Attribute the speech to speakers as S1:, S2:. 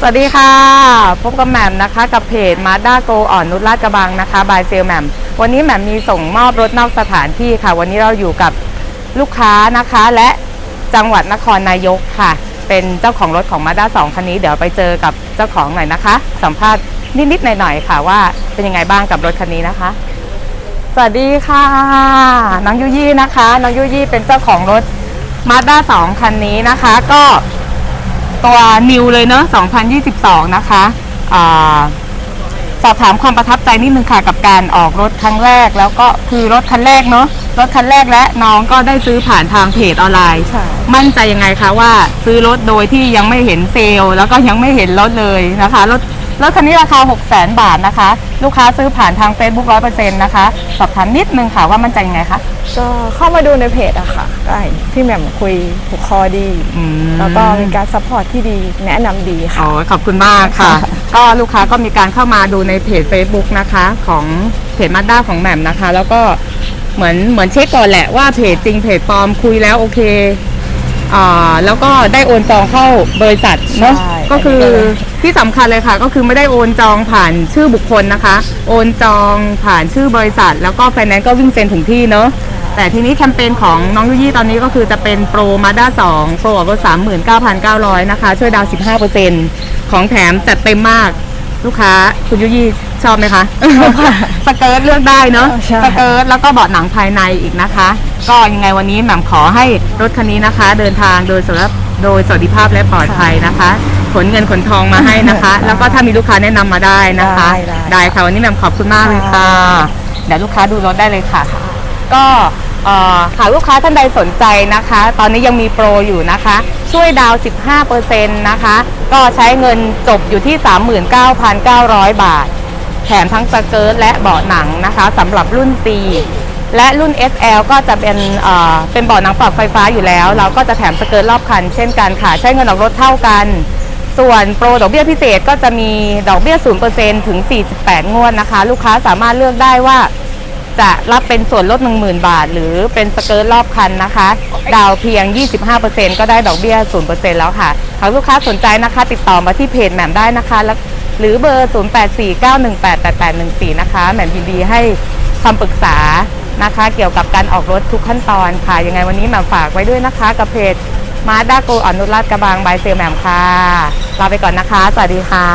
S1: สวัสดีค่ะ พบกับแหม่มนะคะ กับเพจมาด้าโกอ่อนนุชลาดกระบังนะคะบายเซลแหม่มวันนี้แหม่มมีส่งมอบรถนอกสถานที่ค่ะ วันนี้เราอยู่กับลูกค้านะคะ และจังหวัดนครนายกค่ะ เป็นเจ้าของรถของมาด้าสองคันนี้ เดี๋ยวไปเจอกับเจ้าของหน่อยนะคะ สัมภาษณ์นิดๆหน่อยๆค่ะ ว่าเป็นยังไงบ้างกับรถคันนี้นะคะ สวัสดีค่ะ น้องยุยี่นะคะ น้องยุยี่เป็นเจ้าของรถมาด้าสองคันนี้นะคะ ก็ ตัวนิวเลยเนอะ2022 นะคะอ่าสอบถามความประทับใจนิดนึงค่ะกับการออกรถครั้งแรก แล้วก็คือรถคันแรกเนอะรถคันแรกและน้องก็ได้ซื้อผ่านทางเพจออนไลน์
S2: ใช่
S1: มั่นใจยังไงคะว่าซื้อรถโดยที่ยังไม่เห็นเซลล์แล้วก็ยังไม่เห็นรถเลยนะคะรถ รถคันนี้ราคา 6 0 0 0 0 0 บาทนะคะ ลูกค้าซื้อผ่านทาง Facebook 100%นะคะ สอบถามนิดนึงค่ะว่ามั่นใจยังไงคะ
S2: ก็เข้ามาดูในเพจอะค่ะก็เห็นพี่แหม่มคุยถูกคอดี
S1: อืม
S2: แล้วก็มีการซัพพอร์ตที่ดีแนะนำดีค่ะ
S1: อ๋อขอบคุณมากค่ะ ก็ลูกค้าก็มีการเข้ามาดูในเพจ Facebook นะคะ ของเพจมาด้าของแหม่มนะคะ แล้วก็เหมือนเหมือนเช็คก่อนแหละว่าเพจจริงเพจปลอมคุยแล้วโอเคอ่าแล้วก็ได้โอนจองเข้าบริษัทเนาะ
S2: ใช่
S1: ก็คือ
S2: อันนี้เลย
S1: ที่สำคัญเลยค่ะ ก็คือไม่ได้โอนจองผ่านชื่อบุคคลนะคะ โอนจองผ่านชื่อบริษัท แล้วก็ไฟแนนซ์ก็วิ่งเซ็นถึงที่เนาะแต่ทีนี้แคมเปญของน้องยุยี่ตอนนี้ก็คือจะเป็นโปรมาด้าสองโปรออกรถสามหมื่นเก้าพันเก้าร้อยนะคะ ช่วยดาวสิบห้าเปอร์เซ็นของแถมจัดเต็มมากลูกค้าคุณยุยี่ชอบไหมคะสเกิร์ตเลือกได้เนาะ
S2: ใช่
S1: สเกิร์ตแล้วก็เบาะหนังภายในอีกนะคะ ก็ยังไงวันนี้แหม่มขอให้รถคันนี้นะคะ เดินทางโดยสำหรับโดยสวัสดิภาพและปลอดภัยนะคะข นเงินขนทองมาให้นะคะ แล้วก็ถ้ามีลูกค้าแนะนำมาได้นะคะ
S2: ได้ได้
S1: ได้ค่ะวันนี้แหม่มขอบคุณมากเลยค่ะ เดี๋ยวลูกค้าดูรถได้เลยค่ะ ก็เอ่อหากลูกค้าท่านใดสนใจนะคะ ตอนนี้ยังมีโปรอยู่นะคะ ช่วยดาวน์15%นะคะ ก็ใช้เงินจบอยู่ที่ 39,900 บาท แถมทั้งสเกิร์ตและเบาะหนังนะคะสำหรับรุ่น C และรุ่น SL ก็จะเป็นเอ่อเป็นเบาะหนังปรับไฟฟ้าอยู่แล้ว เราก็จะแถมสเกิร์ตรอบคันเช่นกันค่ะ ใช้เงินออกรถเท่ากัน ส่วนโปรดอกเบี้ยพิเศษก็จะมีดอกเบี้ย 0%ถึง 48 งวดนะคะ ลูกค้าสามารถเลือกได้ว่าจะรับเป็นส่วนลด 10,000 บาท หรือเป็นสเกิร์ตรอบคันนะคะ ดาวเพียง 25%ก็ได้ดอกเบี้ย 0%แล้วค่ะ หากลูกค้าสนใจนะคะ ติดต่อมาที่เพจแหม่มได้นะคะแล้วหรือเบอร์ 0849188814 นะคะ แหม่มยินดีให้คำปรึกษานะคะ เกี่ยวกับการออกรถทุกขั้นตอนค่ะ ยังไงวันนี้แหม่มฝากไว้ด้วยนะคะ กับเพจ มาดากูอ่อนนุชลาดกระบังบายเซลแหม่มค่ะลาไปก่อนนะคะ สวัสดีค่ะ